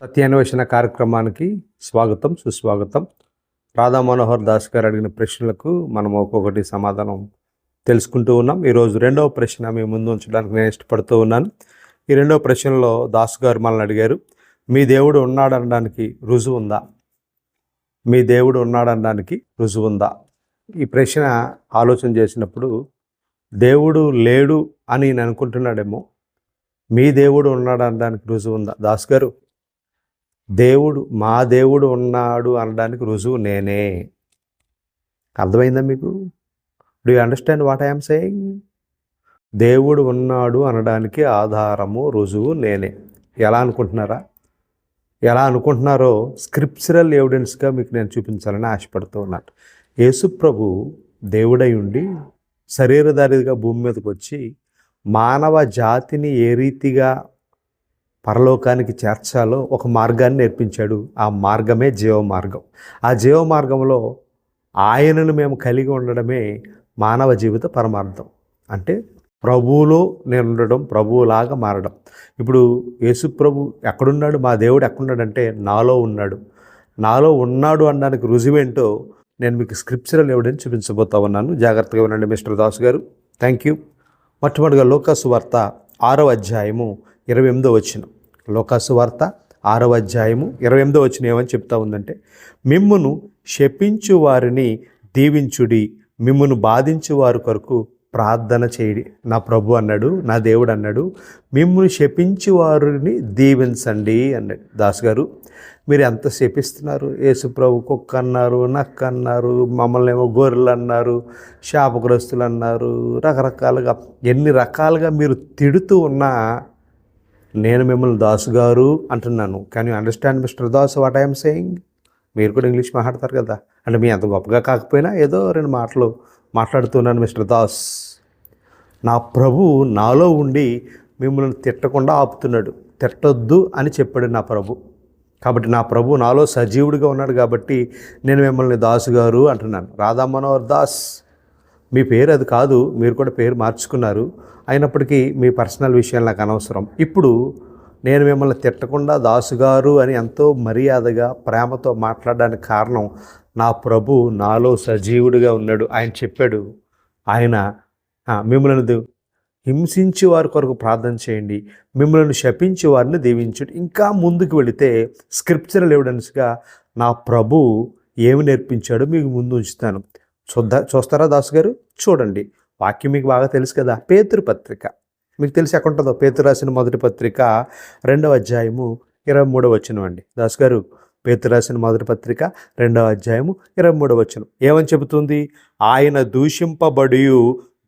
సత్యాన్వేషణ కార్యక్రమానికి స్వాగతం సుస్వాగతం. రాధా మనోహర్ దాస్ గారు అడిగిన ప్రశ్నలకు మనం ఒక్కొక్కటి సమాధానం తెలుసుకుంటూ ఉన్నాం. ఈరోజు రెండవ ప్రశ్న మీ ముందు ఉంచడానికి నేను ఇష్టపడుతూ ఉన్నాను. ఈ రెండవ ప్రశ్నలో దాస్ గారు మనల్ని అడిగారు మీ దేవుడు ఉన్నాడనడానికి రుజువు ఉందా? మీ దేవుడు ఉన్నాడనడానికి రుజువు ఉందా? ఈ ప్రశ్న ఆలోచన చేసినప్పుడు దేవుడు లేడు అని నేను అనుకుంటున్నాడేమో మీ దేవుడు ఉన్నాడు అనడానికి రుజువు ఉందా? దాస్ గారు దేవుడు మా దేవుడు ఉన్నాడు అనడానికి రుజువు నేనే. అర్థమైందా మీకు? Do you understand what I'm saying దేవుడు ఉన్నాడు అనడానికి ఆధారము రుజువు నేనే. ఎలా అనుకుంటున్నారా? ఎలా అనుకుంటున్నారో స్క్రిప్చరల్ ఎవిడెన్స్గా మీకు నేను చూపించాలని ఆశపడుతూ ఉన్నాను. యేసుప్రభు దేవుడై ఉండి శరీరధారిగా భూమి మీదకి వచ్చి మానవ జాతిని ఏ రీతిగా పరలోకానికి చేర్చాలో ఒక మార్గాన్ని నేర్పించాడు. ఆ మార్గమే జీవ మార్గం ఆ జీవ మార్గంలో ఆయనను మేము కలిగి ఉండడమే మానవ జీవిత పరమార్థం. అంటే ప్రభువులో నేను ఉండడం ప్రభువులాగా మారడం. ఇప్పుడు యేసు ప్రభు ఎక్కడున్నాడు? మా దేవుడు ఎక్కడున్నాడంటే నాలో ఉన్నాడు. నాలో ఉన్నాడు అనడానికి రుజువేంటో నేను మీకు స్క్రిప్చరల్ ఎవిడెన్స్ చూపించబోతా ఉన్నాను. జాగ్రత్తగా ఉండండి మిస్టర్ దాస్ గారు. థ్యాంక్ యూ మొట్టమొదటిగా లోకాసు వార్త ఆరో అధ్యాయము ఇరవై ఎనిమిదో వచ్చిన లోకాసు వార్త ఆరో అధ్యాయము ఇరవై ఎనిమిదో వచ్చిన ఏమని చెప్తా ఉందంటే మిమ్మును శపించు వారిని దీవించుడి మిమ్మును బాధించు వారి కొరకు ప్రార్థన చేయడి నా ప్రభు అన్నాడు నా దేవుడు అన్నాడు మిమ్మల్ని శపించి వారిని దీవించండి అన్నాడు. దాస్ గారు మీరు ఎంత శపిస్తున్నారు? యేసుప్రభు కుక్క అన్నారు నక్క అన్నారు మమ్మల్ని ఏమో గొర్రెలు అన్నారు శాపగ్రస్తులు అన్నారు రకరకాలుగా ఎన్ని రకాలుగా మీరు తిడుతూ ఉన్నా నేను మిమ్మల్ని దాసు గారు అంటున్నాను. కానీ understand mister Das what I'm saying మీరు కూడా ఇంగ్లీష్ మాట్లాడతారు కదా. అంటే మీ అంత గొప్పగా కాకపోయినా ఏదో రెండు మాటలు మాట్లాడుతున్నాను మిస్టర్ దాస్. నా ప్రభు నాలో ఉండి మిమ్మల్ని తిట్టకుండా ఆపుతున్నాడు. తిట్టొద్దు అని చెప్పాడు నా ప్రభు. కాబట్టి నా ప్రభు నాలో సజీవుడిగా ఉన్నాడు కాబట్టి నేను మిమ్మల్ని దాసు గారు అంటున్నాను. రాధా మనోహర్ దాస్ మీ పేరు అది కాదు మీరు కూడా పేరు మార్చుకున్నారు. అయినప్పటికీ మీ పర్సనల్ విషయాలు నాకు అనవసరం. ఇప్పుడు నేను మిమ్మల్ని తిట్టకుండా దాసుగారు అని ఎంతో మర్యాదగా ప్రేమతో మాట్లాడడానికి కారణం నా ప్రభు నాలో సజీవుడిగా ఉన్నాడు. ఆయన చెప్పాడు ఆయన మిమ్మల్ని హింసించి వారి కొరకు ప్రార్థన చేయండి. మిమ్మల్ని శపించి వారిని దీవించండి. ఇంకా ముందుకు వెళితే స్క్రిప్చరల్ ఎవిడెన్స్గా నా ప్రభు ఏమి నేర్పించాడో మీకు ముందు ఉంచుతాను. చూద్దా చూస్తారా దాసు గారు? చూడండి. వాక్యం మీకు బాగా తెలుసు కదా. పేతురు పత్రిక. మీకు తెలిసి ఎక్కడ ఉంటుందో? పేతురు రాసిన మొదటి పత్రిక రెండవ అధ్యాయము ఇరవై మూడవ వచ్చినవండి అండి. దాస్ గారు పేతురాసిన మొదటి పత్రిక రెండవ అధ్యాయము ఇరవై మూడవ వచనం. ఏమని చెబుతుంది? ఆయన దూషింపబడి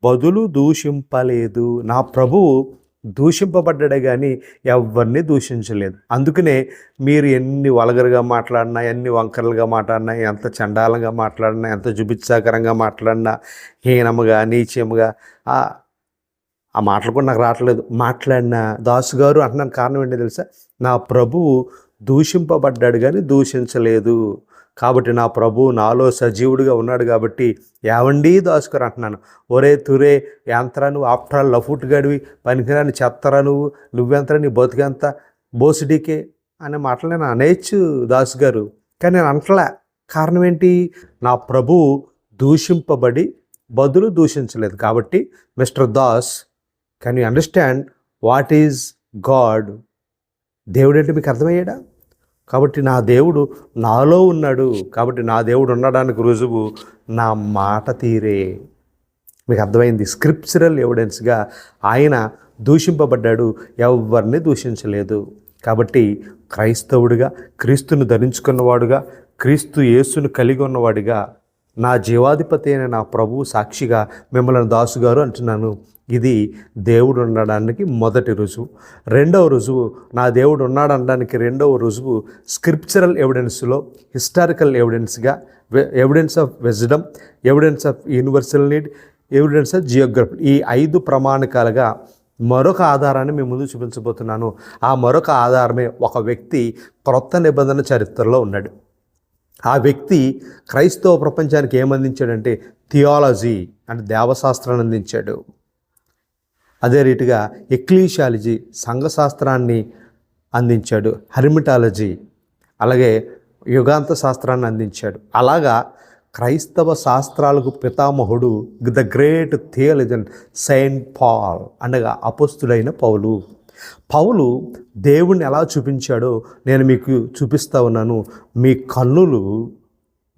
బదులు దూషింపలేదు. నా ప్రభువు దూషింపబడ్డాడే కానీ ఎవరిని దూషించలేదు. అందుకనే మీరు ఎన్ని వలగరుగా మాట్లాడినా ఎన్ని వంకరలుగా మాట్లాడినా ఎంత చండాలంగా మాట్లాడినా ఎంత జుబిత్సాకరంగా మాట్లాడినా హీనముగా నీచముగా ఆ మాటలు కూడా నాకు రావట్లేదు. మాట్లాడిన దాసు గారు అంటున్నాను కారణం ఏంటి తెలుసా? నా ప్రభువు దూషింపబడ్డాడు కానీ దూషించలేదు. కాబట్టి నా ప్రభు నాలో సజీవుడిగా ఉన్నాడు కాబట్టి ఏవండి దాసుకుని అంటున్నాను. ఒరే తురే యాంత్రా నువ్వు ఆఫ్టర్ ఆల్ లఫుట్ గడివి పనికిరాని చెత్తరా నువ్వు నువ్వెంతరా నీ బతుకెంత బోసిడీకే అనే మాటలు నేను అనేయచ్చు దాసు గారు కానీ నేను అంటలే కారణం ఏంటి? నా ప్రభు దూషింపబడి బదులు దూషించలేదు కాబట్టి mister Das can you understand what is God దేవుడు అంటే మీకు అర్థమయ్యాడా? కాబట్టి నా దేవుడు నాలో ఉన్నాడు. కాబట్టి నా దేవుడు ఉండడానికి రుజువు నా మాట తీరే. మీకు అర్థమైంది? స్క్రిప్చరల్ ఎవిడెన్స్గా ఆయన దూషింపబడ్డాడు. ఎవరిని దూషించలేదు. కాబట్టి క్రైస్తవుడిగా క్రీస్తును ధరించుకున్నవాడుగా క్రీస్తు యేసును కలిగి ఉన్నవాడిగా నా జీవాధిపతి అయిన నా ప్రభు సాక్షిగా మిమ్మల్ని దాసుగారు అంటున్నాను. ఇది దేవుడు ఉండడానికి మొదటి రుజువు. రెండవ రుజువు నా దేవుడు ఉన్నాడు అనడానికి రెండవ రుజువు స్క్రిప్చరల్ ఎవిడెన్స్లో historical ఎవిడెన్స్గా evidence of wisdom evidence of universal need evidence of geography. ఈ ఐదు ప్రమాణికాలుగా మరొక ఆధారాన్ని మీ ముందు చూపించబోతున్నాను. ఆ మరొక ఆధారమే ఒక వ్యక్తి క్రొత్త నిబంధన చరిత్రలో ఉన్నాడు. ఆ వ్యక్తి క్రైస్తవ ప్రపంచానికి ఏమందించాడంటే థియాలజీ అంటే దేవశాస్త్రాన్ని అందించాడు. అదే రీతిగా ఎక్లీషాలజీ సంఘశాస్త్రాన్ని అందించాడు. హెర్మిటాలజీ అలాగే యుగాంత శాస్త్రాన్ని అందించాడు. అలాగా క్రైస్తవ శాస్త్రాలకు పితామహుడు the great theologian saint Paul అనగా అపస్తుడైన పౌలు. పౌలు దేవుణ్ణి ఎలా చూపించాడో నేను మీకు చూపిస్తా ఉన్నాను. మీ కన్నులు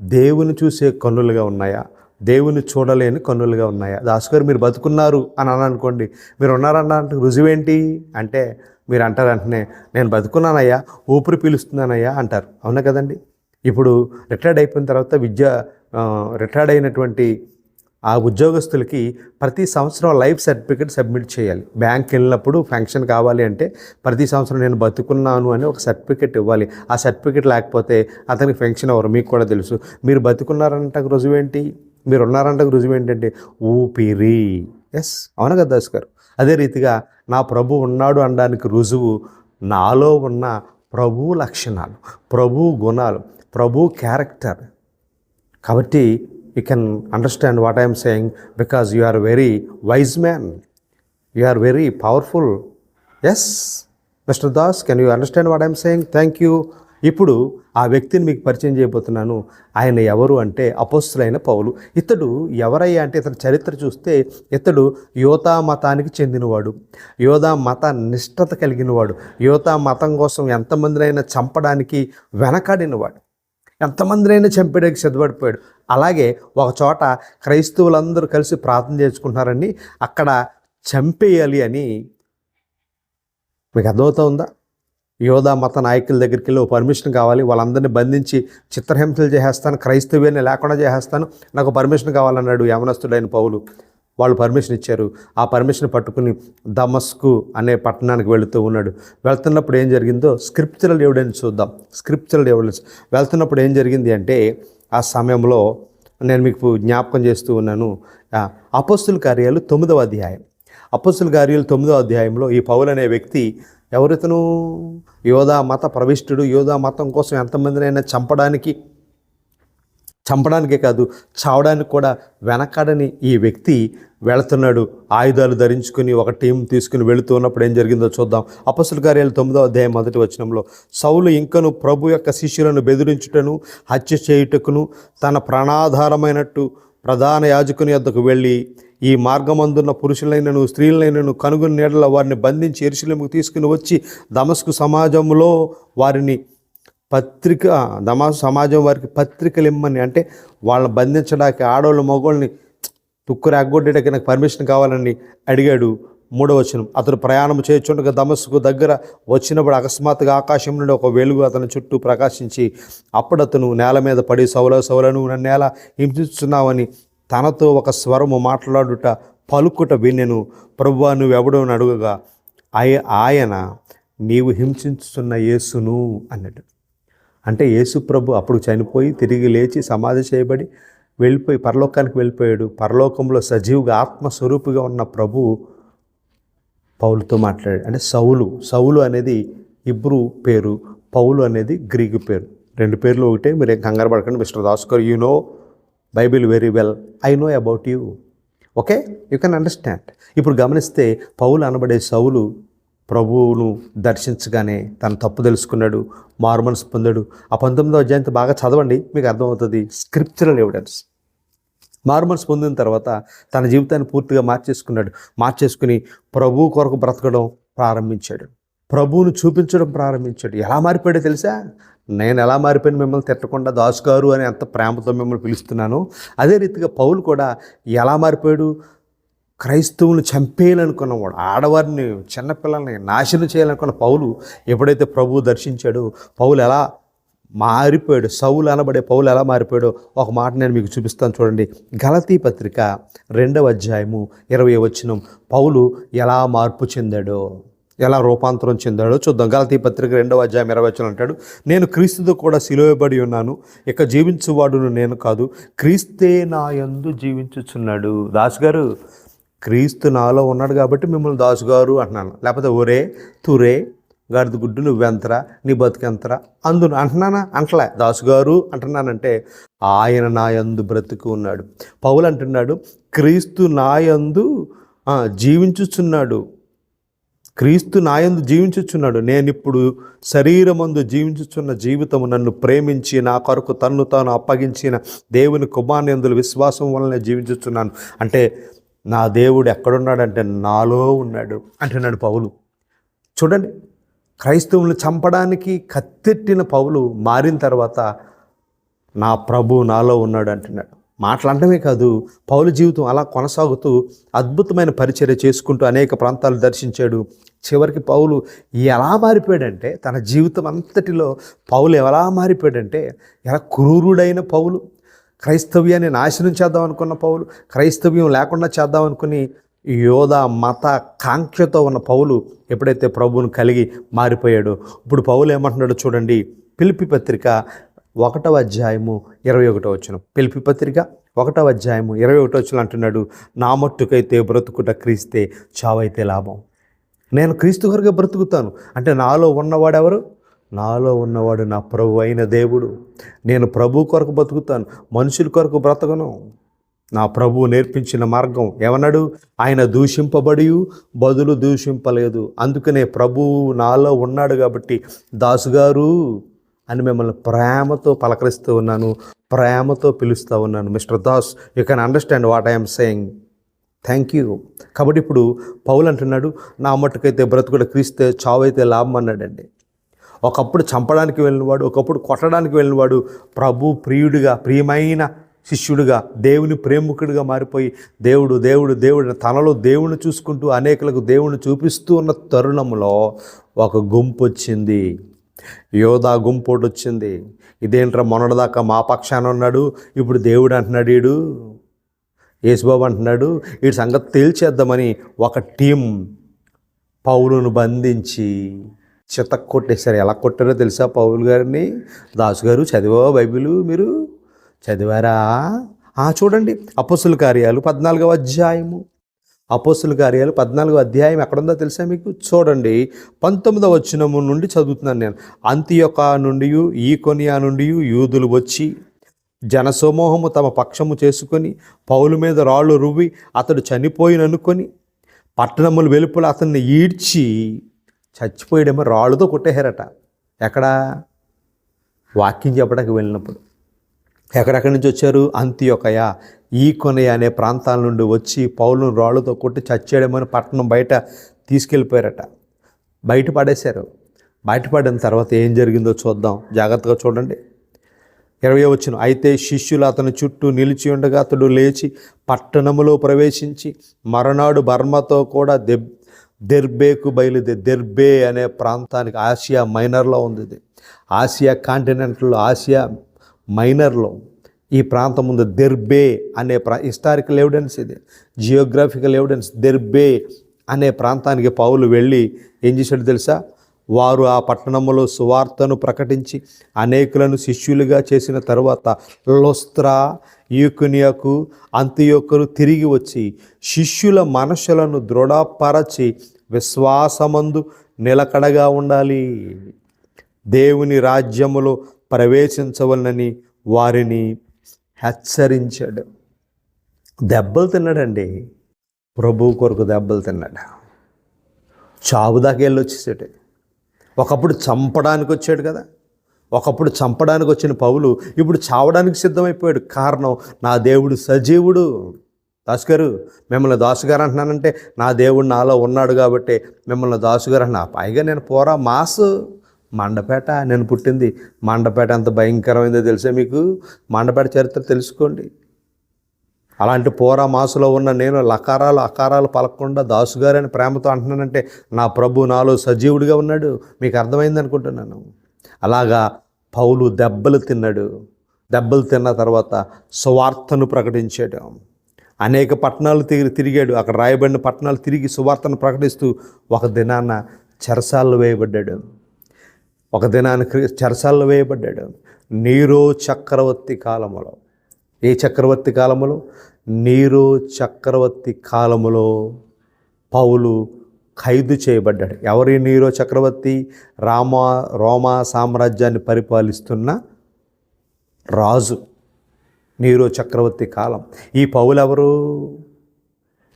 దేవుని చూసే కన్నులుగా ఉన్నాయా? దేవుని చూడలేని కన్నులుగా ఉన్నాయా. దాసుగారు మీరు బతుకున్నారు అని అని అనుకోండి మీరు ఉన్నారన్న రుజువేంటి? అంటే మీరు అంటారు వెంటనే నేను బతుకున్నానయ్యా ఊపిరి పీలుస్తున్నానయ్యా అంటారు. అవునా కదండి? ఇప్పుడు రిటైర్డ్ అయిపోయిన తర్వాత విద్య రిటైర్డ్ అయినటువంటి ఆ ఉద్యోగస్తులకి ప్రతి సంవత్సరం లైఫ్ సర్టిఫికేట్ సబ్మిట్ చేయాలి. బ్యాంక్ వెళ్ళినప్పుడు ఫంక్షన్ కావాలి అంటే ప్రతి సంవత్సరం నేను బతుకున్నాను అని ఒక సర్టిఫికేట్ ఇవ్వాలి. ఆ సర్టిఫికేట్ లేకపోతే అతనికి ఫంక్షన్ అవ్వరు. మీకు కూడా తెలుసు. మీరు బతుకున్నారంట రుజువేంటి? మీరు ఉన్నారంట రుజువు ఏంటంటే ఊపిరి. ఎస్ అవును కదా దాస్ గారు అదే రీతిగా నా ప్రభు ఉన్నాడు అనడానికి రుజువు నాలో ఉన్న ప్రభు లక్షణాలు ప్రభు గుణాలు ప్రభు క్యారెక్టర్ కాబట్టి you can understand what I'm saying because you are very wise man you are very powerful yes mister Das can you understand what I'm saying thank you ఇప్పుడు ఆ వ్యక్తిని మీకు పరిచయం చేయబోతున్నాను. ఆయన ఎవరు అంటే అపోస్తులైన పౌలు. ఇతడు ఎవరయ్యా అంటే ఇతని చరిత్ర చూస్తే ఇతడు యోతా మతానికి చెందినవాడు. యోధా మత నిష్ఠత కలిగినవాడు. యోతా మతం కోసం ఎంతమందినైనా చంపడానికి వెనకాడినవాడు. ఎంతమందినైనా చంపేయడానికి సిద్ధపడిపోయాడు. అలాగే ఒక చోట క్రైస్తవులందరూ కలిసి ప్రార్థన చేసుకుంటున్నారని అక్కడ చంపేయాలి అని మీకు అర్థమవుతా ఉందా? యోధా మత నాయకుల దగ్గరికి వెళ్ళి పర్మిషన్ కావాలి వాళ్ళందరినీ బంధించి చిత్రహింసలు చేసేస్తాను క్రైస్తవ్యాన్ని లేకుండా చేసేస్తాను నాకు పర్మిషన్ కావాలన్నాడు యవనస్తుడైన పౌలు. వాళ్ళు పర్మిషన్ ఇచ్చారు. ఆ పర్మిషన్ పట్టుకుని దమస్కు అనే పట్టణానికి వెళుతూ ఉన్నాడు. వెళ్తున్నప్పుడు ఏం జరిగిందో స్క్రిప్చరల్ ఎవిడెన్స్ చూద్దాం. Scriptural evidence. వెళ్తున్నప్పుడు ఏం జరిగింది అంటే ఆ సమయంలో నేను మీకు జ్ఞాపకం చేస్తూ ఉన్నాను. అపస్తుల కార్యాలు తొమ్మిదవ అధ్యాయం. అప్పసుల కార్యాలు తొమ్మిదో అధ్యాయంలో ఈ పౌలు అనే వ్యక్తి ఎవరితను యోధా మత ప్రవిష్టుడు యోధా మతం కోసం ఎంతమందినైనా చంపడానికి చంపడానికే కాదు చావడానికి కూడా వెనకాడని ఈ వ్యక్తి వెళుతున్నాడు. ఆయుధాలు ధరించుకుని ఒక టీం తీసుకుని వెళుతూ ఉన్నప్పుడు ఏం జరిగిందో చూద్దాం. అపసుల కార్యాలు తొమ్మిదో అధ్యాయం మొదటి వచనంలో సౌలు ఇంకను ప్రభు యొక్క శిష్యులను బెదిరించుటను హత్య చేయుటకును తన ప్రాణాధారమైనట్టు ప్రధాన యాజకుని వద్దకు వెళ్ళి ఈ మార్గమందున్న పురుషులైనను స్త్రీలైనను కనుగొని నీడల వారిని బంధించి ఎరుశలేముకు తీసుకుని వచ్చి దమస్కు సమాజంలో వారిని పత్రిక దమాసు సమాజం వారికి పత్రికలు ఇమ్మని అంటే వాళ్ళని బంధించడానికి ఆడవాళ్ళు మగవాళ్ళని తుక్కురు ఎగ్గొట్టడానికి నాకు పర్మిషన్ కావాలని అడిగాడు మూడవచనం. అతను అతడు ప్రయాణం చేయుచుండగా దమస్సుకు దగ్గర వచ్చినప్పుడు అకస్మాత్తుగా ఆకాశం నుండి ఒక వెలుగు అతని చుట్టూ ప్రకాశించి అప్పుడు అతను నేల మీద పడి సౌల సౌలను నన్ను నేల హింసిస్తున్నావని తనతో ఒక స్వరము మాట్లాడుట పలుకుట వినెను ప్రభువా నువ్వెవడో అడుగగా ఆయ ఆయన నీవు హింసించుతున్న యేసును అన్నాడు అంటే యేసు ప్రభు అప్పుడు చనిపోయి తిరిగి లేచి సమాధి చేయబడి వెళ్ళిపోయి పరలోకానికి వెళ్ళిపోయాడు. పరలోకంలో సజీవుగా ఆత్మస్వరూపుగా ఉన్న ప్రభు పౌలుతో మాట్లాడాడు. అంటే సౌలు సౌలు అనేది ఇబ్రు పేరు పౌలు అనేది గ్రీకు పేరు. రెండు పేర్లు ఒకటే మీరు కంగారు పడకండి mister Daskar you know Bible very well. I know about you. Okay? You can understand. ఇప్పుడు గమనిస్తే పౌలు అనబడే సౌలు ప్రభువును దర్శించగానే తన తప్పు తెలుసుకున్నాడు మారుమనసు పొందాడు. ఆ పంతొమ్మిదో అధ్యాయంతో బాగా చదవండి మీకు అర్థమవుతుంది. Scriptural evidence. మారుమనసు పొందిన తర్వాత తన జీవితాన్ని పూర్తిగా మార్చేసుకున్నాడు. మార్చేసుకుని ప్రభు కొరకు బ్రతకడం ప్రారంభించాడు. ప్రభువును చూపించడం ప్రారంభించాడు. ఎలా మారిపోయాడో తెలుసా? నేను ఎలా మారిపోయిన మిమ్మల్ని తిట్టకుండా దాసు గారు అని ఎంత ప్రేమతో మిమ్మల్ని పిలుస్తున్నాను అదే రీతిగా పౌలు కూడా ఎలా మారిపోయాడు? క్రైస్తవులు చంపేయాలనుకున్నవాడు ఆడవారిని చిన్నపిల్లల్ని నాశనం చేయాలనుకున్న పౌలు ఎప్పుడైతే ప్రభువు దర్శించాడో పౌలు ఎలా మారిపోయాడు? సౌలు అనబడే పౌలు ఎలా మారిపోయాడో ఒక మాట నేను మీకు చూపిస్తాను చూడండి. గలతీ పత్రిక రెండవ అధ్యాయము ఇరవై వచ్చినం పౌలు ఎలా మార్పు చెందాడో. ఎలా రూపాంతరం చెందాడో చూద్దాం. గలతీ పత్రిక రెండవ అధ్యాయం ఇరవై అంటాడు నేను క్రీస్తుతో కూడా సిలువబడి ఉన్నాను ఇక జీవించువాడును నేను కాదు. క్రీస్తే నా యందు జీవించుచున్నాడు. దాస్ గారు క్రీస్తు నాలో ఉన్నాడు కాబట్టి మిమ్మల్ని దాసుగారు అంటున్నాను. లేకపోతే ఒరే తురే గాడిద గుడ్డు నువ్వెంతరా నీ బతుకెంతరా? అందును అంటున్నానా? అంటలే. దాసుగారు అంటున్నానంటే ఆయన నాయందు బ్రతుకు ఉన్నాడు. పౌలు అంటున్నాడు క్రీస్తు నాయందు జీవించుచున్నాడు. క్రీస్తు నాయందు జీవించుచున్నాడు. నేను ఇప్పుడు శరీరమందు జీవించుచున్న జీవితము నన్ను ప్రేమించి నా కొరకు తన్ను తాను అప్పగించిన దేవుని కుమార్యందుల విశ్వాసం వలన జీవించుచున్నాను. అంటే నా దేవుడు ఎక్కడున్నాడంటే నాలో ఉన్నాడు అంటున్నాడు పౌలు. చూడండి క్రైస్తవులను చంపడానికి కత్తెట్టిన పౌలు మారిన తర్వాత నా ప్రభు నాలో ఉన్నాడు అంటున్నాడు. మాట్లాడటమే కాదు పౌల జీవితం అలా కొనసాగుతూ అద్భుతమైన పరిచర్య చేసుకుంటూ అనేక ప్రాంతాలు దర్శించాడు. చివరికి పౌలు ఎలా మారిపోయాడంటే తన జీవితం అంతటిలో పౌలు ఎలా మారిపోయాడంటే ఎలా క్రూరుడైన పౌలు క్రైస్తవ్యాన్ని నాశనం చేద్దాం అనుకున్న పౌలు క్రైస్తవ్యం లేకుండా చేద్దాం అనుకుని యోధ మత కాంక్షతో ఉన్న పౌలు ఎప్పుడైతే ప్రభువును కలిగి మారిపోయాడో ఇప్పుడు పౌలు ఏమంటున్నాడో చూడండి. పిలిపి పత్రిక ఒకటవ అధ్యాయము ఇరవై ఒకటో వచ్చిన పిలిపి పత్రిక ఒకటవ అధ్యాయము ఇరవై ఒకటో వచ్చిన అంటున్నాడు నా మట్టుకైతే బ్రతుకుట క్రీస్తే చావైతే లాభం. నేను క్రీస్తు కొరకే బ్రతుకుతాను. అంటే నాలో ఉన్నవాడెవరు నాలో ఉన్నవాడు నా ప్రభు అయిన దేవుడు. నేను ప్రభు కొరకు బ్రతుకుతాను మనుషుల కొరకు బ్రతకను. నా ప్రభువు నేర్పించిన మార్గం ఏమన్నాడు? ఆయన దూషింపబడి బదులు దూషింపలేదు. అందుకనే ప్రభువు నాలో ఉన్నాడు కాబట్టి దాసుగారు అని మిమ్మల్ని ప్రేమతో పలకరిస్తూ ఉన్నాను ప్రేమతో పిలుస్తూ ఉన్నాను. Mister Das you can understand what I'm saying. Thank you. కాబట్టి ఇప్పుడు పౌలు అంటున్నాడు నా మట్టుకైతే బ్రతుకుడు క్రీస్తే చావైతే లాభం అన్నాడండి. ఒకప్పుడు చంపడానికి వెళ్ళినవాడు ఒకప్పుడు కొట్టడానికి వెళ్ళినవాడు ప్రభు ప్రియుడిగా ప్రియమైన శిష్యుడిగా దేవుని ప్రేమికుడిగా మారిపోయి దేవుడు దేవుడు దేవుడు తనలో దేవుని చూసుకుంటూ అనేకులకు దేవుని చూపిస్తూ ఉన్న తరుణంలో ఒక గుంపు వచ్చింది. యోధా గుంపోటు వచ్చింది ఇదేంట్రా మొన్నటిదాకా మా పక్షాన ఉన్నాడు ఇప్పుడు దేవుడు అంటున్నాడు వీడు యేసుబాబు అంటున్నాడు వీడి సంగతి తేల్చేద్దామని ఒక టీం పౌలును బంధించి చిత కొట్టేశారు. ఎలా కొట్టారో తెలుసా పౌలు గారిని? దాసు గారు చదివా బైబిల్ మీరు? చదివారా? ఆ చూడండి అపసుల కార్యాలు పద్నాలుగవ అధ్యాయము. అపోసులు కార్యాలు పద్నాలుగు అధ్యాయం ఎక్కడుందో తెలుసా మీకు? చూడండి. పంతొమ్మిదవ వచ్చినము నుండి చదువుతున్నాను నేను. అంత్యొక నుండి ఈ కొనియా నుండి యూదులు వచ్చి జనసమూహము తమ పక్షము చేసుకొని పౌలు మీద రాళ్ళు రువ్వి అతడు చనిపోయిననుకొని పట్టణములు వెలుపులు అతన్ని ఈడ్చి చచ్చిపోయాడేమో రాళ్ళుతో కొట్టేశారట. ఎక్కడా? వాక్యం చెప్పడానికి వెళ్ళినప్పుడు. ఎక్కడెక్కడి నుంచి వచ్చారు? అంత్యొకయ. ఈ కొనయ అనే ప్రాంతాల నుండి వచ్చి పౌలను రాళ్ళతో కొట్టి చచ్చేయడమని పట్టణం బయట తీసుకెళ్ళిపోయారట. బయట పడేశారు. బయటపడిన తర్వాత ఏం జరిగిందో చూద్దాం. జాగ్రత్తగా చూడండి. ఇరవై వచ్చిన అయితే శిష్యులు అతని చుట్టూ నిలిచి ఉండగా అతడు లేచి పట్టణములో ప్రవేశించి మరనాడు బర్మతో కూడా దెబ్ దెర్బేకు బయలుదే దెర్బే అనే ప్రాంతానికి ఆసియా మైనర్లో ఉంది ఇది. ఆసియా కాంటినెంట్లో ఆసియా మైనర్లో. ఈ ప్రాంతం ముందు దెర్బే అనే ప్రా హిస్టారికల్ ఎవిడెన్స్ ఇది. జియోగ్రాఫికల్ ఎవిడెన్స్ దెర్బే అనే ప్రాంతానికి పౌలు వెళ్ళి ఏం చేశాడు తెలుసా? వారు ఆ పట్టణంలో సువార్తను ప్రకటించి అనేకులను శిష్యులుగా చేసిన తర్వాత లోస్త్రా యూకునియకు అంత్యొక్కరు తిరిగి వచ్చి శిష్యుల మనసులను దృఢపరచి విశ్వాసమందు నిలకడగా ఉండాలి. దేవుని రాజ్యములో ప్రవేశించవలనని వారిని హెచ్చరించాడు. దెబ్బలు తిన్నాడండి. ప్రభు కొరకు దెబ్బలు తిన్నాడు. చావు దాకా వెళ్ళి వచ్చేసాడు. ఒకప్పుడు చంపడానికి వచ్చాడు కదా. ఒకప్పుడు చంపడానికి వచ్చిన పౌలు ఇప్పుడు చావడానికి సిద్ధమైపోయాడు. కారణం నా దేవుడు సజీవుడు. దాసుగారు మిమ్మల్ని దాసుగారు అంటున్నానంటే నా దేవుడు నాలో ఉన్నాడు కాబట్టి మిమ్మల్ని దాసుగారు అంటున్నా. పైగా నేను పోరా మాసు. మండపేట నేను పుట్టింది మండపేట ఎంత భయంకరమైందో తెలుసా మీకు? మండపేట చరిత్ర తెలుసుకోండి. అలాంటి పోరా మాసులో ఉన్న నేను లకారాలు అకారాలు పలకకుండా దాసుగారని ప్రేమతో అంటున్నానంటే నా ప్రభు నాలో సజీవుడిగా ఉన్నాడు. మీకు అర్థమైంది అనుకుంటున్నాను. అలాగా పౌలు దెబ్బలు తిన్నాడు. దెబ్బలు తిన్న తర్వాత సువార్తను ప్రకటించాడు. అనేక పట్టణాలు తిరిగి తిరిగాడు. అక్కడ రాయబడిన పట్టణాలు తిరిగి సువార్తను ప్రకటిస్తూ ఒక దినాన చెరసాల్లో వేయబడ్డాడు. ఒక దినానికి చెరసాల్లో వేయబడ్డాడు. నీరో చక్రవర్తి కాలములో. ఏ చక్రవర్తి కాలములో? నీరో చక్రవర్తి కాలములో పౌలు ఖైదు చేయబడ్డాడు. ఎవరి నీరో చక్రవర్తి? రామా రోమా సామ్రాజ్యాన్ని పరిపాలిస్తున్న రాజు. నీరో చక్రవర్తి కాలం. ఈ పౌలెవరు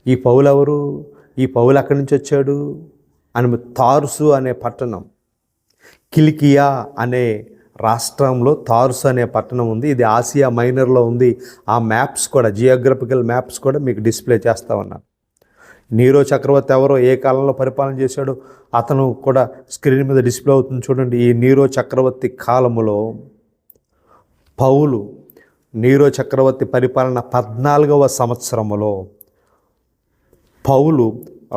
ఈ పౌలెవరు ఈ పౌలు ఎక్కడి నుంచి వచ్చాడు? అని తారుసు అనే పట్టణం. కిలికియా అనే రాష్ట్రంలో తారుస్ అనే పట్టణం ఉంది. ఇది ఆసియా మైనర్లో ఉంది. ఆ మ్యాప్స్ కూడా జియోగ్రఫికల్ మ్యాప్స్ కూడా మీకు డిస్ప్లే చేస్తా ఉన్నాను నీరో చక్రవర్తి ఎవరో ఏ కాలంలో పరిపాలన చేశాడో అతను కూడా స్క్రీన్ మీద డిస్ప్లే అవుతుంది చూడండి. ఈ నీరో చక్రవర్తి కాలములో పౌలు నీరో చక్రవర్తి పరిపాలన పద్నాలుగవ సంవత్సరములో పౌలు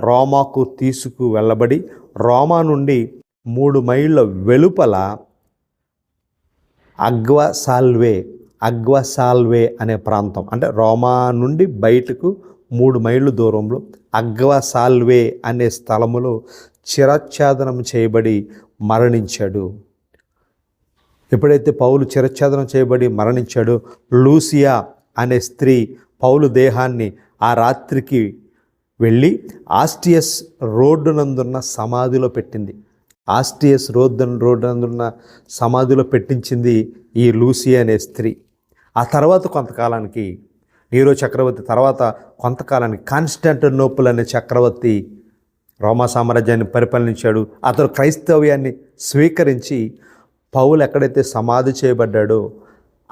రోమాకు తీసుకు వెళ్ళబడి రోమా నుండి మూడు మైళ్ళ వెలుపల అగ్వా సాల్వే అగ్వా సాల్వే అనే ప్రాంతం. అంటే రోమా నుండి బయటకు మూడు మైళ్ళు దూరంలో అగ్వా సాల్వే అనే స్థలములో చిరచ్ఛేదనం చేయబడి మరణించాడు. ఎప్పుడైతే పౌలు చిరఛ్ఛాదనం చేయబడి మరణించాడో లూసియా అనే స్త్రీ పౌలు దేహాన్ని ఆ రాత్రికి వెళ్ళి ఆస్టియస్ రోడ్డునందున్న సమాధిలో పెట్టింది. ఆస్టియస్ రోడ్డు రోడ్డునందున్న సమాధిలో పెట్టించింది ఈ లూసి అనే స్త్రీ. ఆ తర్వాత కొంతకాలానికి నీరో చక్రవర్తి తర్వాత కొంతకాలానికి కాన్స్టాంటినోపుల్ అనే చక్రవర్తి రోమా సామ్రాజ్యాన్ని పరిపాలించాడు. అతను క్రైస్తవ్యాన్ని స్వీకరించి పౌలు ఎక్కడైతే సమాధి చేయబడ్డాడో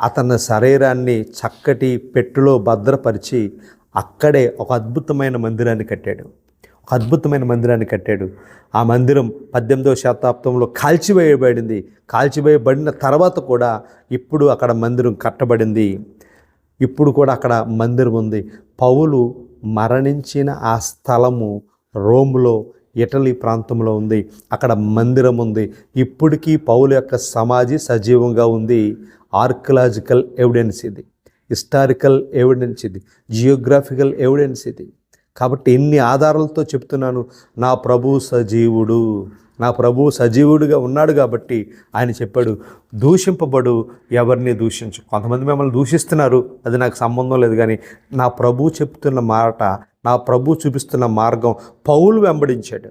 అతని శరీరాన్ని చక్కటి పెట్టులో భద్రపరిచి అక్కడే ఒక అద్భుతమైన మందిరాన్ని కట్టాడు. అద్భుతమైన మందిరాన్ని కట్టాడు. ఆ మందిరం పద్దెనిమిదవ శతాబ్దంలో కాల్చివేయబడింది. కాల్చివేయబడిన తర్వాత కూడా ఇప్పుడు అక్కడ మందిరం కట్టబడింది. ఇప్పుడు కూడా అక్కడ మందిరం ఉంది. పౌలు మరణించిన ఆ స్థలము రోమ్లో ఇటలీ ప్రాంతంలో ఉంది. అక్కడ మందిరం ఉంది. ఇప్పటికీ పౌలు యొక్క సమాధి సజీవంగా ఉంది. ఆర్కలాజికల్ ఎవిడెన్స్ ఇది. హిస్టారికల్ ఎవిడెన్స్ ఇది. జియోగ్రాఫికల్ ఎవిడెన్స్ ఇది. కాబట్టి ఎన్ని ఆధారాలతో చెప్తున్నాను? నా ప్రభు సజీవుడు. నా ప్రభు సజీవుడిగా ఉన్నాడు కాబట్టి ఆయన చెప్పాడు దూషింపబడు ఎవరిని దూషించు. కొంతమంది మిమ్మల్ని దూషిస్తున్నారు అది నాకు సంబంధం లేదు కానీ నా ప్రభు చెప్తున్న మాట నా ప్రభు చూపిస్తున్న మార్గం పౌలు వెంబడించాడు.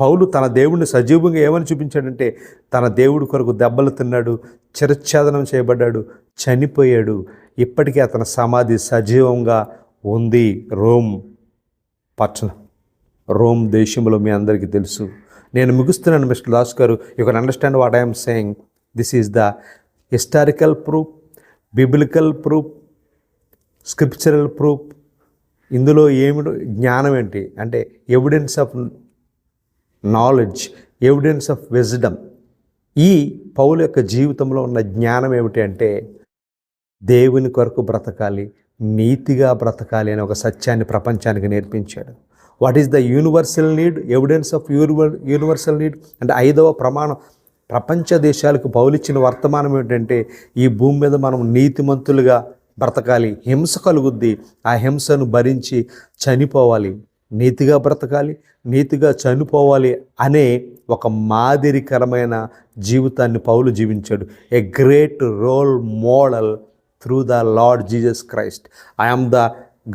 పౌలు తన దేవుడిని సజీవంగా ఏమని చూపించాడంటే తన దేవుడి కొరకు దెబ్బలు తిన్నాడు చిరచ్ఛేదనం చేయబడ్డాడు చనిపోయాడు. ఇప్పటికీ అతని సమాధి సజీవంగా ఉంది. రోమ్ పట్టణం. రోమ్ దేశంలో మీ అందరికీ తెలుసు. నేను ముగిస్తున్నాను మిస్టర్ దాస్ గారు you can understand what I'm saying this is the historical proof biblical proof scriptural proof ఇందులో ఏమి జ్ఞానం ఏంటి? అంటే evidence of knowledge evidence of wisdom ఈ పౌలు యొక్క జీవితంలో ఉన్న జ్ఞానం ఏమిటి అంటే దేవుని కొరకు బ్రతకాలి నీతిగా బ్రతకాలి అనే ఒక సత్యాన్ని ప్రపంచానికి నేర్పించాడు. What is the universal need evidence of univer universal need అంటే ఐదవ ప్రమాణం. ప్రపంచ దేశాలకు పౌలిచ్చిన వర్తమానం ఏంటంటే ఈ భూమి మీద మనం నీతిమంతులుగా బ్రతకాలి హింస కలుగుద్ది. ఆ హింసను భరించి చనిపోవాలి నీతిగా బ్రతకాలి నీతిగా చనిపోవాలి అనే ఒక మాదిరికరమైన జీవితాన్ని పౌలు జీవించాడు. A great role model through the Lord Jesus Christ I'm the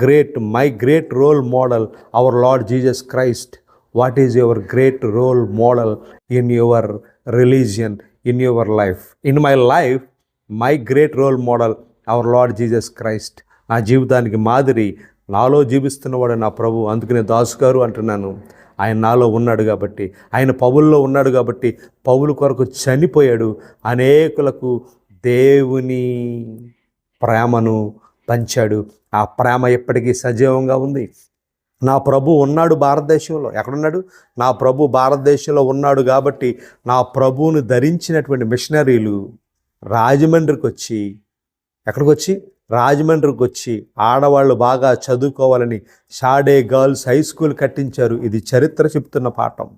great my great role model our Lord Jesus Christ what is your great role model in your religion in your life in my life my great role model our Lord Jesus Christ నా జీవితానికి మాదిరి నాలో జీవిస్తున్నవాడు నా ప్రభు అందుకనే దాసు గారు అంటున్నాను. ఆయన నాలో ఉన్నాడు కాబట్టి ఆయన పౌల్లో ఉన్నాడు కాబట్టి పౌలు కొరకు చనిపోయాడు అనేకులకు దేవుని ప్రేమను పంచాడు ఆ ప్రేమ ఎప్పటికీ సజీవంగా ఉంది. నా ప్రభు ఉన్నాడు భారతదేశంలో. ఎక్కడున్నాడు? నా ప్రభు భారతదేశంలో ఉన్నాడు కాబట్టి నా ప్రభువును ధరించినటువంటి మిషనరీలు రాజమండ్రికి వచ్చి ఎక్కడికి వచ్చి రాజమండ్రికి వచ్చి ఆడవాళ్ళు బాగా చదువుకోవాలని షాడే గర్ల్స్ హై స్కూల్ కట్టించారు. ఇది చరిత్ర చెప్తున్న పాఠం.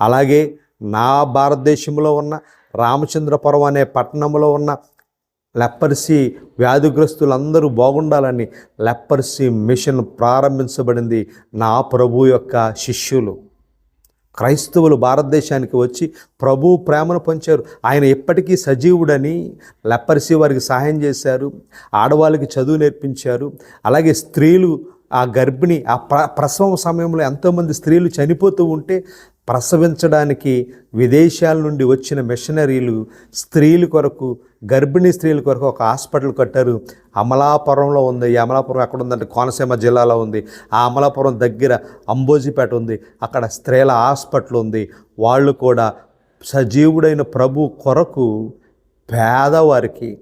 అలాగే నా భారతదేశంలో ఉన్న రామచంద్రపురం అనే పట్టణంలో ఉన్న లెప్పర్సీ వ్యాధిగ్రస్తులందరూ బాగుండాలని లెప్పర్సీ మిషన్ ప్రారంభించబడింది నా ప్రభు యొక్క శిష్యులు. క్రైస్తవులు భారతదేశానికి వచ్చి ప్రభు ప్రేమను పంచారు. ఆయన ఎప్పటికీ సజీవుడని లెప్పర్సీ వారికి సహాయం చేశారు. ఆడవాళ్ళకి చదువు నేర్పించారు. అలాగే స్త్రీలు ఆ గర్భిణి ఆ ప్ర ప్రసవం సమయంలో ఎంతోమంది స్త్రీలు చనిపోతూ ఉంటే ప్రసవించడానికి విదేశాల నుండి వచ్చిన మిషనరీలు స్త్రీల కొరకు గర్భిణీ స్త్రీల కొరకు ఒక హాస్పిటల్ కట్టారు. అమలాపురంలో ఉంది. ఈ అమలాపురం ఎక్కడ ఉందంటే కోనసీమ జిల్లాలో ఉంది. ఆ అమలాపురం దగ్గర అంబోజిపేట ఉంది. అక్కడ స్త్రీల హాస్పిటల్ ఉంది. వాళ్ళు కూడా సజీవుడైన ప్రభు కొరకు పేదవారికి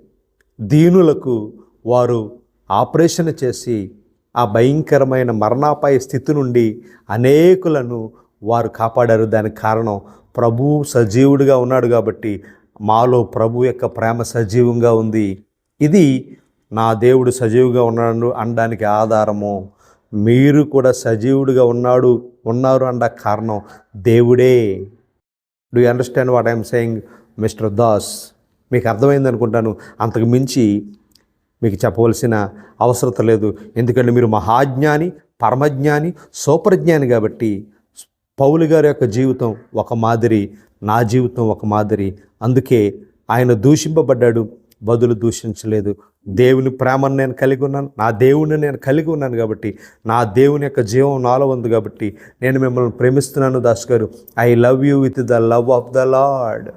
దీనులకు వారు ఆపరేషన్ చేసి ఆ భయంకరమైన మరణాపాయ స్థితి నుండి అనేకులను వారు కాపాడారు. దానికి కారణం ప్రభు సజీవుడిగా ఉన్నాడు కాబట్టి మాలో ప్రభు యొక్క ప్రేమ సజీవంగా ఉంది. ఇది నా దేవుడు సజీవుగా ఉన్నాడు అనడానికి ఆధారము. మీరు కూడా సజీవుడిగా ఉన్నాడు ఉన్నారు అన్న కారణం దేవుడే. Do understand what I'm saying mister Das మీకు అర్థమైంది అనుకుంటాను. అంతకు మించి మీకు చెప్పవలసిన అవసరత లేదు. ఎందుకంటే మీరు మహాజ్ఞాని పరమజ్ఞాని సూపర్జ్ఞాని కాబట్టి పౌలు గారి యొక్క జీవితం ఒక మాదిరి నా జీవితం ఒక మాదిరి. అందుకే ఆయన దూషింపబడ్డాడు బదులు దూషించలేదు. దేవుని ప్రేమను నేను కలిగి ఉన్నాను నా దేవుని నేను కలిగి ఉన్నాను కాబట్టి నా దేవుని యొక్క జీవం నాలో ఉంది కాబట్టి నేను మిమ్మల్ని ప్రేమిస్తున్నాను Das garu. I love you with the love of the Lord.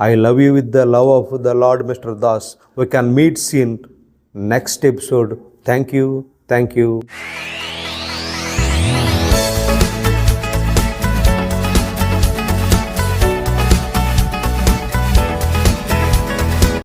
I love you with the love of the Lord mister Das. We can meet seen next episode thank you thank you